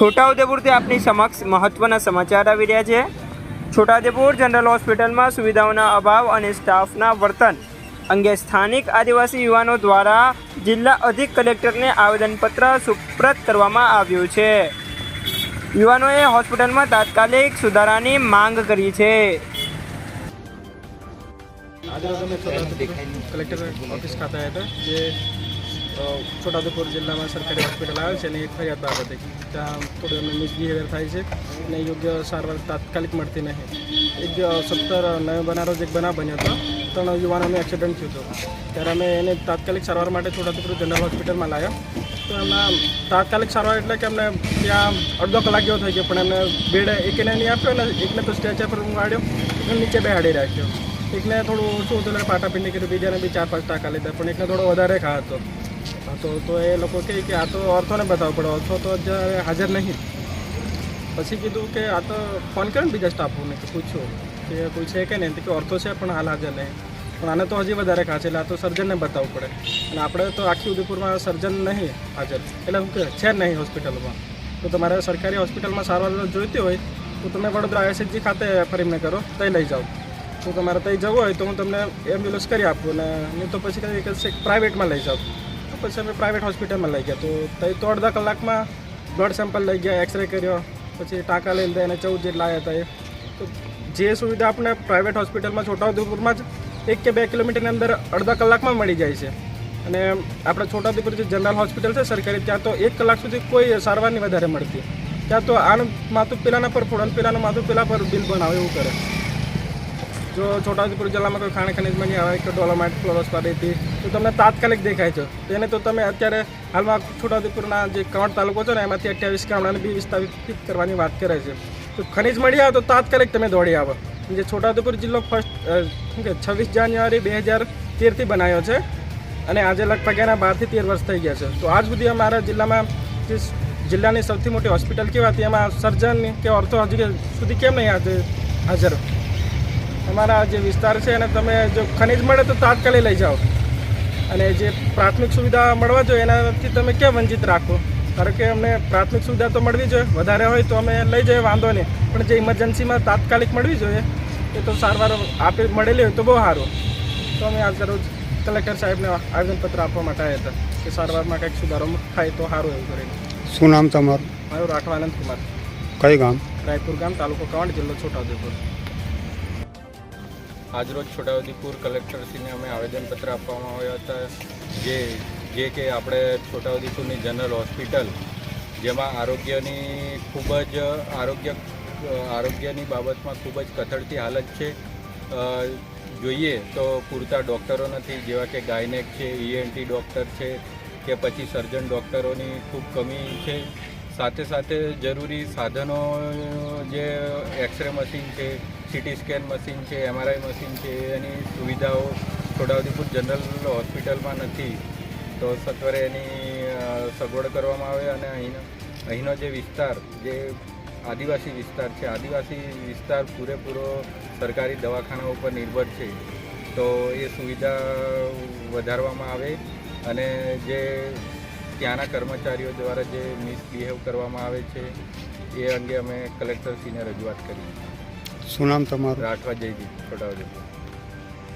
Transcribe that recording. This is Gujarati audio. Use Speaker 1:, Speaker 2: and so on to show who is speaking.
Speaker 1: છોટાઉદેપુરથી આપની સમક્ષ મહત્વના સમાચાર આવી રહ્યા છે. છોટાઉદેપુર જનરલ હોસ્પિટલમાં સુવિધાઓના અભાવ અને સ્ટાફના વર્તન અંગે સ્થાનિક આદિવાસી યુવાનો દ્વારા જિલ્લા અધિક કલેક્ટરને આવેદનપત્ર સુપ્રત કરવામાં આવ્યું છે. યુવાનોએ હોસ્પિટલમાં તાત્કાલિક સુધારાની માંગ કરી છે.
Speaker 2: આજે અમે કલેક્ટર ઓફિસ ખાતે આવ્યા હતા, જે છોટાઉદેપુર જિલ્લામાં સરકારી હોસ્પિટલ આવે છે અને એક ફરિયાદ બાબતે ત્યાં થોડું એમનું મિસબિહેવિયર થાય છે અને યોગ્ય સારવાર તાત્કાલિક મળતી નહીં. એક સત્તર નવેમ્બરના રોજ એક બનાવ બન્યો હતો. ત્રણ યુવાનોનું એક્સિડન્ટ થયું હતું. ત્યારે અમે એને તાત્કાલિક સારવાર માટે છોટાઉદેપુર જનરલ હોસ્પિટલમાં લાવ્યા. તો એમના તાત્કાલિક સારવાર એટલે કે અમને ત્યાં અડધો કલાક જેવો થઈ ગયો, પણ એમને બેડ એકને નહીં આપ્યો ને એકને તો સ્ટેચર પર ઊંઘાડ્યો અને નીચે બેહાડી રાખ્યો. એકને થોડું ઓછું હતું એટલે પાટાપિંડી કર્યું, બીજાને બી ચાર પાંચ ટાંકા લીધા, પણ એકને થોડો વધારે ખા હતો તો તો એ લોકો કહે કે આ તો ઓર્થોને બતાવવું પડે ઓર્થો તો અત્યારે હાજર નહીં. પછી કીધું કે આ તો ફોન કર્યો ને બીજા સ્ટાફોને કે પૂછો, કે કોઈ છે કે નહીં? કે ઓર્થો છે, પણ હાલ હાજર નહીં. પણ આને તો હજી વધારે ખા એટલે આ તો સર્જનને બતાવવું પડે. અને આપણે તો આખી ઉદયપુરમાં સર્જન નહીં હાજર. એટલે હું કે છે નહીં હોસ્પિટલમાં. તો તમારે સરકારી હોસ્પિટલમાં સારવાર જોઈતી હોય, તો તમે વડોદરા આઈએસએચજી ખાતે ફરીને કરો, તઈ લઈ જાઓ. તો તમારે તઈ જવું હોય, તો હું તમને એમ્બ્યુલન્સ કરી આપું અને નહીં તો પછી કંઈ કહેશે પ્રાઇવેટમાં લઈ જાઓ તો પછી અમે પ્રાઇવેટ હોસ્પિટલમાં લઈ ગયા. તો ત્યાં તો અડધા કલાકમાં બ્લડ સેમ્પલ લઈ ગયા એક્સરે કર્યો, પછી ટાંકા લઈ લીધા એને ચૌદ જેટલા આવ્યા હતા એ. તો જે સુવિધા આપણે પ્રાઇવેટ હોસ્પિટલમાં છોટાઉદેપુરમાં જ એક કે બે કિલોમીટરની અંદર અડધા કલાકમાં મળી જાય છે. અને આપણે છોટાઉદેપુર જે જનરલ હોસ્પિટલ છે સરકારી, ત્યાં તો એક કલાક સુધી કોઈ સારવાર નહીં વધારે મળતી. ત્યાં તો આનું માથું પેલાના પર, ફોડન પેલાનું માથું પેલા પર બિલ બનાવે એવું કરે. જો છોટાઉદેપુર જિલ્લામાં કોઈ ખાણ ખનિજમાં આવે કે ડોલોમાઇટ હતી તો તમને તાત્કાલિક દેખાય છે. તેને તો તમે અત્યારે હાલમાં છોટાઉદેપુરના જે કવડ તાલુકો છે ને, એમાંથી અઠ્યાવીસ ગામડાને બી વિસ્તારિત કરવાની વાત કરે છે. તો ખનીજ મળી આવે તો તાત્કાલિક તમે દોડી આવો. જે છોટાઉદેપુર જિલ્લો ફર્સ્ટ શું કે, છવ્વીસ જાન્યુઆરી બે હજાર તેરથી બનાવ્યો છે અને આજે લગભગ એના બારથી તેર વર્ષ થઈ ગયા છે. તો આજ સુધી અમારા જિલ્લામાં જે જિલ્લાની સૌથી મોટી હોસ્પિટલ કહેવાતી એમાં સર્જન કે ઓર્થો હજુ સુધી કેમ નહીં આજે હાજર? અમારા જે વિસ્તાર છે એને તમે જો ખનિજ મળે તો તાત્કાલિક લઈ જાઓ. અને જે પ્રાથમિક સુવિધા મળવા જોઈએ એનાથી તમે કેમ વંચિત રાખો? કારણ કે અમને પ્રાથમિક સુવિધા તો મળવી જોઈએ વધારે હોય તો અમે લઈ જઈએ વાંધો નહીં. પણ જે ઇમરજન્સીમાં તાત્કાલિક મળવી જોઈએ એ તો સારવાર આપે મળેલી હોય તો બહુ સારું. તો અમે આજ રોજ કલેક્ટર સાહેબને આવેદનપત્ર આપવા માટે આવ્યા હતા કે સારવારમાં કંઈક સુધારો થાય તો સારું એવું કરીને.
Speaker 3: શું નામ તમારું?
Speaker 2: મારું રાઠવા આનંદ કુમાર.
Speaker 3: કઈ ગામ?
Speaker 2: રાયપુર ગામ તાલુકો કવાંડ જિલ્લો છોટાઉદેપુર
Speaker 4: આજરોજ છોટાઉદેપુર કલેક્ટરશ્રીને અમે આવેદનપત્ર આપવામાં આવ્યા હતા જે જે કે આપણે છોટાઉદેપુરની જનરલ હોસ્પિટલ, જેમાં આરોગ્યની ખૂબ જ આરોગ્ય, આરોગ્યની બાબતમાં ખૂબ જ કથળતી હાલત છે. જોઈએ તો પૂરતા ડૉક્ટરો નથી, જેવા કે ગાયનેક છે ઈએનટી ડૉક્ટર છે, કે પછી સર્જન ડૉક્ટરોની ખૂબ કમી છે. સાથે સાથે જરૂરી સાધનો, જે એક્સરે મશીન છે સીટી સ્કેન મશીન છે એમઆરઆઈ મશીન છે, એની સુવિધાઓ છોટાઉદેપુર જનરલ હોસ્પિટલમાં નથી. તો સત્વરે એની સગવડ કરવામાં આવે અને અહીંનો અહીંનો જે વિસ્તાર, જે આદિવાસી વિસ્તાર છે, આદિવાસી વિસ્તાર પૂરેપૂરો સરકારી દવાખાના ઉપર નિર્ભર છે. તો એ સુવિધા વધારવામાં આવે અને જે ત્યાંના કર્મચારીઓ દ્વારા જે મિસબિહેવ કરવામાં આવે છે એ અંગે અમે કલેક્ટરશ્રીને રજૂઆત કરી.
Speaker 3: શું નામ તમારું?
Speaker 4: રાઠવા જયદીપ છોટાઉદેપુર.